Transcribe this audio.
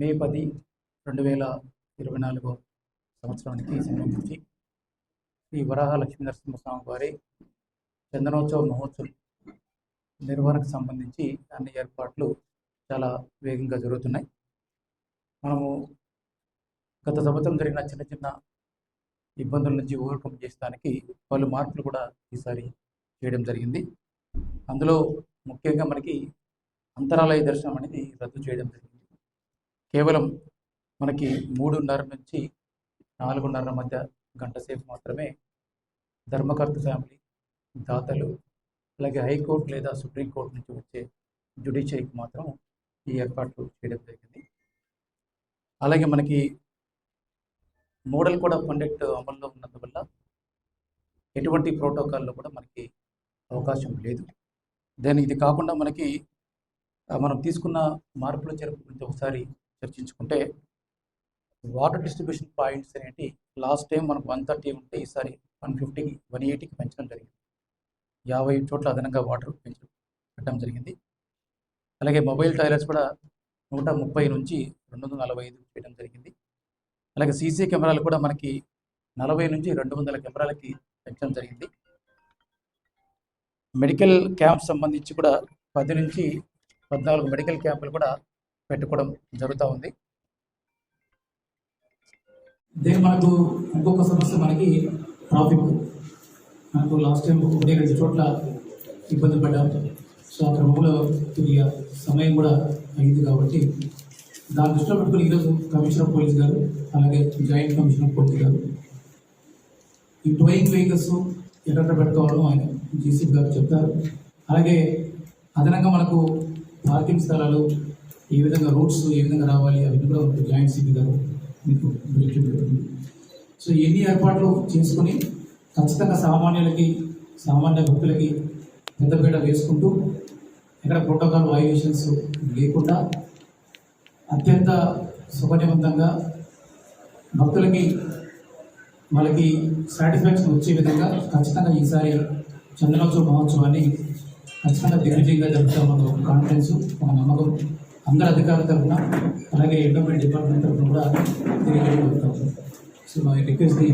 మే పది రెండు వేల ఇరవై నాలుగో సంవత్సరానికి సంబంధించి శ్రీ వరాహ లక్ష్మీ నరసింహస్వామి వారి చందనోత్సవ మహోత్సవం నిర్వహణకు సంబంధించి అన్ని ఏర్పాట్లు చాలా వేగంగా జరుగుతున్నాయి. మనము గత సంవత్సరం జరిగిన చిన్న చిన్న ఇబ్బందుల నుంచి ఓవర్కమ్ చేసడానికి పలు మార్పులు కూడా ఈసారి చేయడం జరిగింది. అందులో ముఖ్యంగా మనకి అంతరాలయ దర్శనం అనేది రద్దు చేయడం జరిగింది. కేవలం మనకి మూడున్నర నుంచి నాలుగున్నర మధ్య గంట సేపు మాత్రమే ధర్మకర్త ఫ్యామిలీ దాతలు అలాగే హైకోర్టు లేదా సుప్రీంకోర్టు నుంచి వచ్చే జ్యుడిషియరీకి మాత్రం ఈ ఏర్పాట్లు చేయడం జరిగింది. అలాగే మనకి మోడల్ కూడా కండక్ట్ అమల్లో ఉన్నందువల్ల ఎటువంటి ప్రోటోకాల్లో కూడా మనకి అవకాశం లేదు. దెన్ ఇది కాకుండా మనకి మనం తీసుకున్న మార్పుల చేర్పు గురించి ఒకసారి చర్చించుకుంటే వాటర్ డిస్ట్రిబ్యూషన్ పాయింట్స్ అనేవి లాస్ట్ టైం మనకు వన్ థర్టీ ఉంటే ఈసారి వన్ ఫిఫ్టీకి వన్ ఎయిటీకి పెంచడం జరిగింది. యాభై చోట్ల అదనంగా వాటర్ పెంచడం పెట్టడం జరిగింది. అలాగే మొబైల్ టాయిలెట్స్ కూడా నూట ముప్పై నుంచి రెండు వందల నలభై ఐదు చేయడం జరిగింది. అలాగే సీసీ కెమెరాలు కూడా మనకి నలభై నుంచి రెండు వందల కెమెరాలకి పెంచడం జరిగింది. మెడికల్ క్యాంప్ సంబంధించి కూడా పది నుంచి పద్నాలుగు మెడికల్ క్యాంపులు కూడా పెట్టుకోవడం జరుగుతూ ఉంది. దీని మనకు ఇంకొక సమస్య మనకి ట్రాఫిక్. మనకు లాస్ట్ టైం ఒకటి రెండు చోట్ల ఇబ్బంది పడ్డాం. సో ఆ క్రమంలో కొద్దిగా సమయం కూడా అయింది కాబట్టి దాని దృష్టిలో పెట్టుకుని ఈరోజు కమిషనర్ పోలీస్ గారు అలాగే జాయింట్ కమిషనర్ పోలీస్ గారు ఈ టోయింగ్ వెహికల్స్ ఎక్కడ పెట్టుకోవాలో ఆయన జీసీపీ గారు చెప్తారు. అలాగే అదనంగా మనకు పార్కింగ్ స్థలాలు ఈ విధంగా రూట్స్ ఏ విధంగా రావాలి అవన్నీ కూడా ఒక జాయింట్ సిపి గారు మీకు సో ఎన్ని ఏర్పాట్లు చేసుకుని ఖచ్చితంగా సామాన్యులకి సామాన్య భక్తులకి పెద్దపీట వేసుకుంటూ ఎక్కడ ప్రోటోకాల్ వయోలేషన్స్ లేకుండా అత్యంత సుఖనివంతంగా భక్తులకి వాళ్ళకి సాటిస్ఫాక్షన్ వచ్చే విధంగా ఖచ్చితంగా ఈసారి చందనోత్సవ మహోత్సవాన్ని ఖచ్చితంగా దిగ్విజయంగా జరుపుతామన్న ఒక కాన్ఫిడెన్స్ ఒక నమ్మకం అందరు అధికారుల తరఫున అలాగే ఎండోమెంట్ డిపార్ట్మెంట్ తరఫున కూడా తెలియజేయగలుగుతాం సో ఐ రిక్వెస్ట్ ది